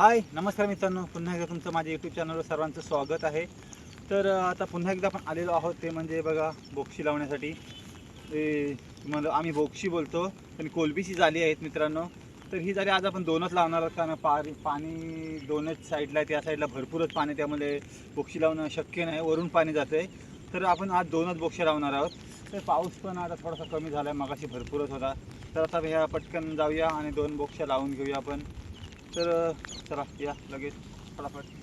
हाय नमस्कार मित्रांनो. पुन्हा एकदा तुमचं माझ्या यूट्यूब चॅनलवर सर्वांचं स्वागत आहे. तर आता पुन्हा एकदा आपण आलेलो आहोत ते म्हणजे बघा बोक्षी लावण्यासाठी. ते तुम्हाला आम्ही बोक्षी बोलतो पण कोलबीची जाली आहेत मित्रांनो. तर ही जाली आज आपण दोनच लावणार आहोत कारण पारी पाणी दोनच साईडला आहे त्या साईडला भरपूरच पाणी त्यामुळे बोक्षी लावणं शक्य नाही वरून पाणी जातं आहे तर आपण आज दोनच बोक्षी लावणार आहोत. तर पाऊस पण आता थोडासा कमी झाला आहे मगाशी भरपूरच होता. तर आता ह्या पटकन जाऊया आणि दोन बोक्ष्या लावून घेऊया आपण. तर चला या लगेच फटाफट.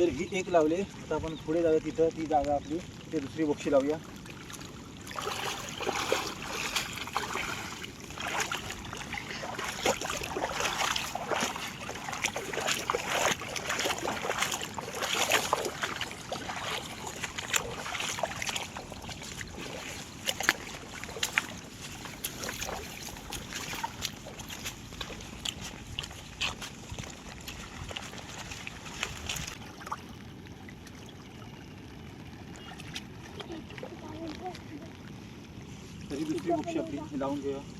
तर ही एक लावले आता आपण पुढे जाऊया तिथं. ती जागा आपली. ते दुसरी बक्षी लावूया. तरी दुसरी वृक्ष आपली लावून घेऊया.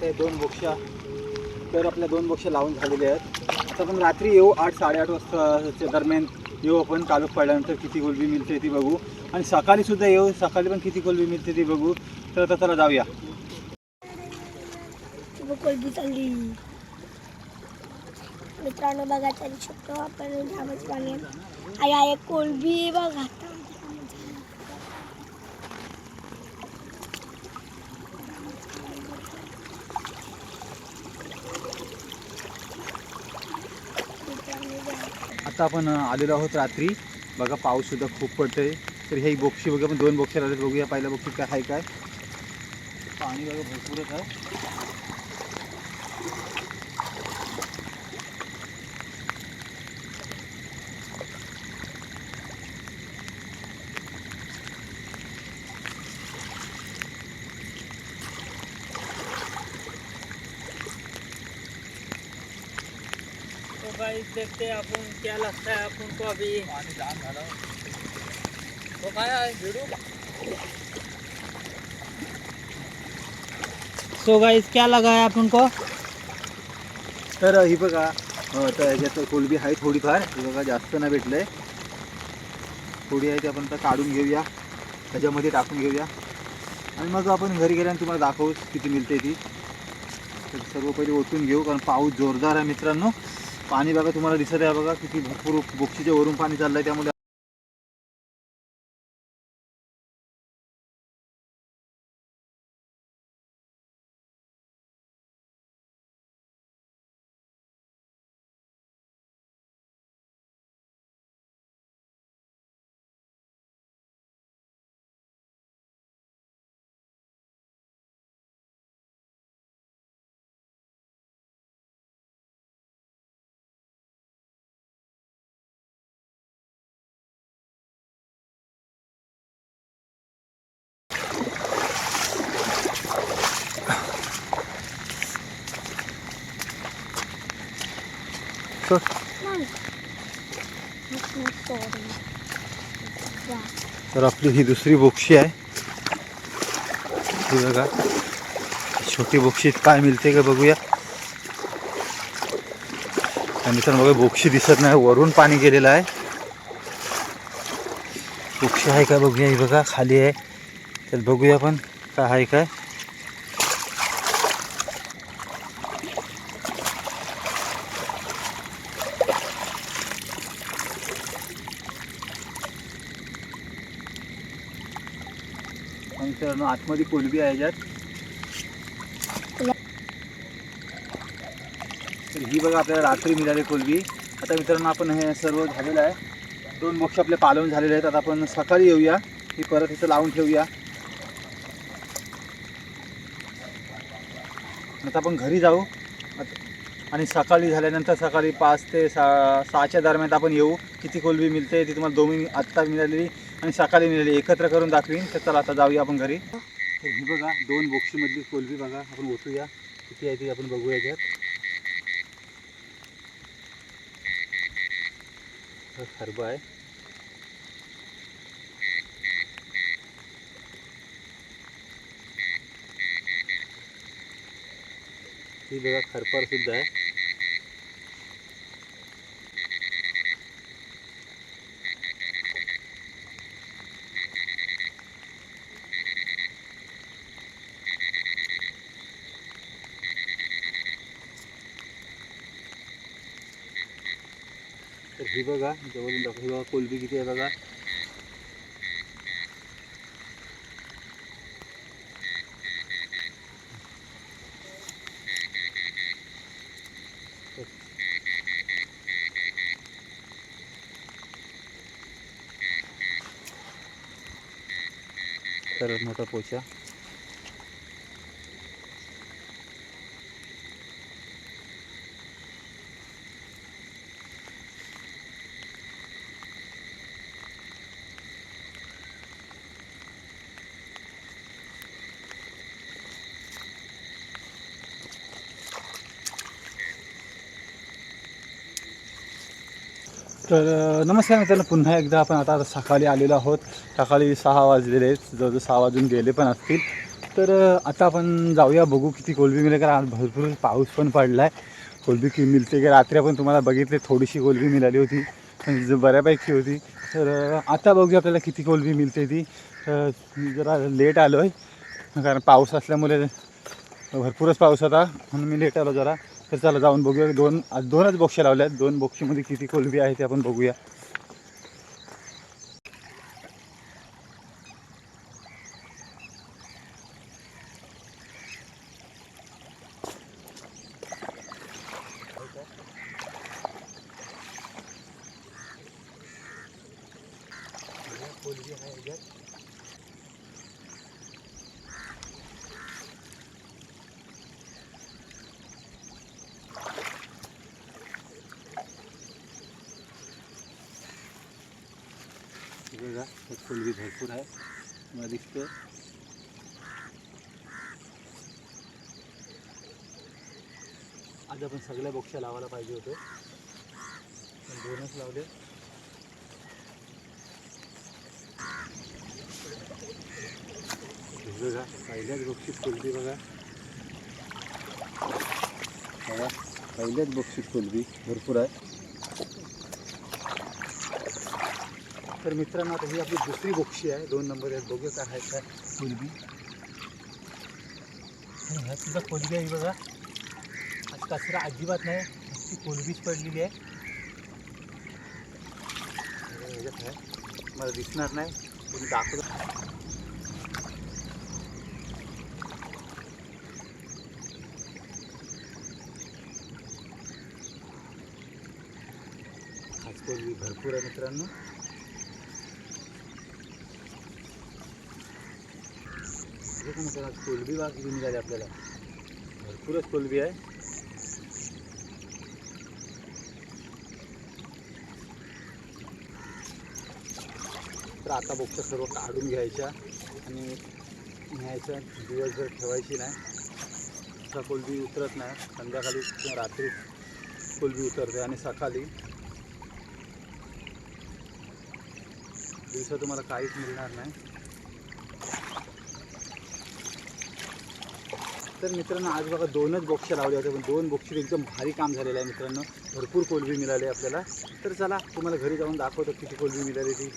तर दोन बोक्ष्या तर आपल्या दोन बोक्ष्या लावून झालेल्या आहेत. आता आपण रात्री येऊ आठ साडेआठ वाजताच्या दरम्यान येऊ आपण तालुक पडल्यानंतर किती कोलबी मिळते ती बघू. आणि सकाळीसुद्धा येऊ सकाळी पण किती कोलबी मिळते ती बघू. तर आता चला जाऊया. कोलबी चालली. मित्रांनो बघा तरी शकतो आपण पाणी आई आहे कोलबी बघ. बघा. आता आपण आलेलो आहोत रात्री. बघा पाऊस सुद्धा खूप पडतोय. तर ही बोक्षी बघा आपण दोन बोक्षी लावले बघूया पहिल्या बोक्षी काय आहे काय. पाणी बघा भरपूरच आहे. तो गाइस देखते हैं अपन क्या लगता है अपन को अभी पाणी जाम झालं तो काय आहे? भिडू? सो गाइस क्या लगा है अपन को तर ही बघा तर ह्याच्यात कोलबी आहे थोडीफार. ही बघा जास्त नाही भेटलंय. थोडी आहे ती आपण आता काढून घेऊया. त्याच्यामध्ये टाकून घेऊया. आणि मग आपण घरी गेल्यानं तुम्हाला दाखवू किती मिळते ती. तर सर्व पहिले ओतून घेऊ कारण पाऊस जोरदार आहे मित्रांनो. पाणी बघा तुम्हाला दिसत आहे बघा किती भरपूर बोक्षीच्या वरून पाणी चाललंय त्यामुळे सोड तर आपली ही दुसरी बोक्षी आहे. ही बघा. छोटी बोक्षीत काय मिळते का बघूया. आणि तर बघा बोक्षी दिसत नाही वरून पाणी गेलेलं आहे. बोक्षी आहे का बघूया ही बघा खाली आहे. तर बघूया पण काय आहे काय आणि मित्रांनो आतमध्ये कोलबी आहे याच्यात. तर ही बघा आपल्याला रात्री मिळाली कोलबी. आता मित्रांनो आपण हे सर्व झालेलं आहे. दोन बोक्ष आपले पालवून झालेले आहेत. आता आपण सकाळी येऊया. ही परत इथं लावून ठेवूया. आता आपण घरी जाऊ. आणि सकाळी झाल्यानंतर सकाळी पाच ते सा सहाच्या दरम्यान आपण येऊ. किती कोलबी मिळते ती तुम्हाला दोन्ही आत्ता मिळालेली. आणि सकाळी मिळाली एकत्र करून दाखवीन. तर चला आता जाऊया आपण घरी. तर ही बघा दोन बोक्षीमधली कोलबी बघा. आपण ओतूया. किती आहे ती आपण बघूया याच्यात. खरब खरबा आहे. ही बघा खरपार सुद्धा आहे. तर ही बघा जवळून दाखव ही बघा कोलबी किती आहे बघा सर्वात पोचा तर नमस्कार मित्रांनो. पुन्हा एकदा आपण आता आता सकाळी आलेलो आहोत. सकाळी सहा वाजलेले आहेत. जवळजवळ सहा वाजून गेले पण असतील. तर आता आपण जाऊया बघू किती कोलबी मिळेल. कारण आज भरपूर पाऊस पण पडला आहे कोलबी की मिळते की रात्री आपण तुम्हाला बघितले थोडीशी कोलबी मिळाली होती. म्हणजे बऱ्यापैकी होती. तर आता बघूया आपल्याला किती कोलबी मिळते ती. जरा लेट आलो आहे कारण पाऊस असल्यामुळे भरपूरच पाऊस होता. म्हणून मी लेट आलो जरा. तर चला जाऊन बघूया. दोन आज दोनच बोक्ष्या लावल्या आहेत दोन बोक्षीमध्ये किती कोलबी आहे ते आपण बघूया. कोलबी आहे याच्यात बघा हे कोलबी भरपूर आहे मला दिसतं आज आपण सगळ्या बोक्ष्या लावायला पाहिजे होते। पण दोनच लावले। हे बघा पहिल्याच बक्षीस कोलबी बघा। बघा पहिल्याच बक्षीस कोलबी भरपूर आहे. तर मित्रांनो आता ही आपली दुसरी बोक्षी आहे. दोन नंबर आहेत. बघूया काय आहे काय कोलबी ह्या सुद्धा कोलबी आहे बघा. आज कचरा अजिबात नाही. ती कोलबीच पडलेली आहे. मला दिसणार नाही. तुम्ही दाखवलं आज कोलबी भरपूर आहे मित्रांनो. कसं पण आज कोलबी बाग निघाली आपल्याला. भरपूरच कोलबी आहे. तर आता बोक्ष सर्व काढून घ्यायच्या आणि न्यायच्या दिवसभर ठेवायची नाही. असा कोलबी उतरत नाही. संध्याकाळी किंवा रात्री कोलबी उतरते आणि सकाळी दिवसा तुम्हाला काहीच मिळणार नाही. तर मित्रांनो आज बघा दोनच बॉक्स लावले होते पण दोन बॉक्स एकदम भारी काम झालेलं आहे मित्रांनो. भरपूर कोलबी मिळाली आपल्याला. तर चला तुम्हाला घरी जाऊन दाखवतो किती कोलबी मिळाली ती.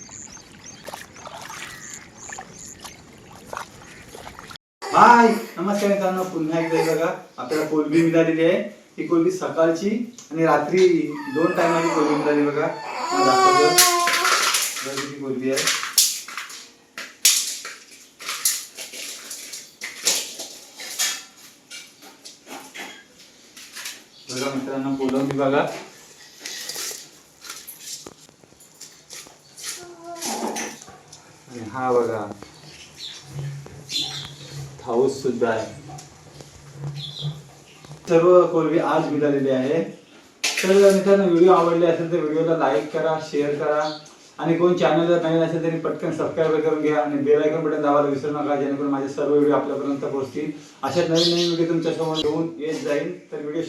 हाय नमस्कार मित्रांनो पुन्हा एकदा बघा आपल्याला कोलबी मिळालेली आहे. ही कोलबी सकाळची आणि रात्री दोन टायमाची कोलबी मिळाली बघा. दाखवतो. किती कोलबी आहे. बघा मित्रांनो कोलंबी बघा हा बघा. हाऊस सुद्धा आहे. सर्व कोलबी आज मिळालेली आहे. तर मित्रांनो व्हिडिओ आवडले असेल तर व्हिडिओला लाईक करा शेअर करा. आणि कोण चॅनलला नवीन असेल तरी पटकन सबस्क्राईब करून घ्या आणि बेल आयकॉन बटन दाबायला विसरू नका जेणेकरून माझे सर्व व्हिडिओ आपल्यापर्यंत पोहोचतील. अशा नवीन नवीन व्हिडिओ तुमच्यासमोर येऊन येत जाईल. तर व्हिडिओ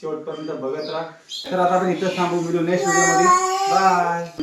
शेवटपर्यंत बघत राहा. तर आता आपण इथं थांबू व्हिडिओ नेक्स्ट व्हिडिओमध्ये. बाय.